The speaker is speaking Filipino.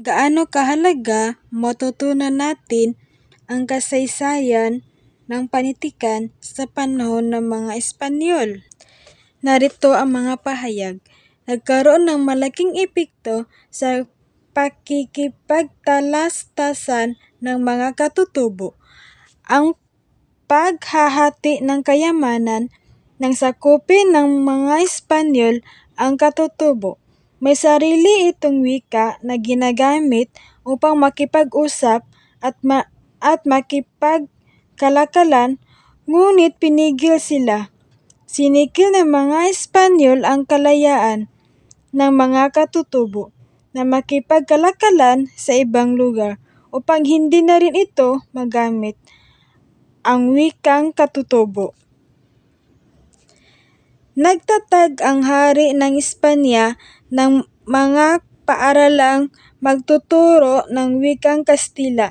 Gaano kahalaga matutunan natin ang kasaysayan ng panitikan sa panahon ng mga Espanyol? Narito ang mga pahayag. Nagkaroon ng malaking epekto sa pakikipagtalastasan ng mga katutubo. Ang paghahati ng kayamanan nang sakupin ng mga Espanyol ang katutubo. May sarili itong wika na ginagamit upang makipag-usap at ma at makipagkalakalan, ngunit pinigil sila. Sinikil ng mga Espanyol ang kalayaan ng mga katutubo na makipagkalakalan sa ibang lugar upang hindi na rin ito magamit ang wikang katutubo. Nagtatag ang hari ng Espanya ng mga paaralang magtuturo ng wikang Kastila.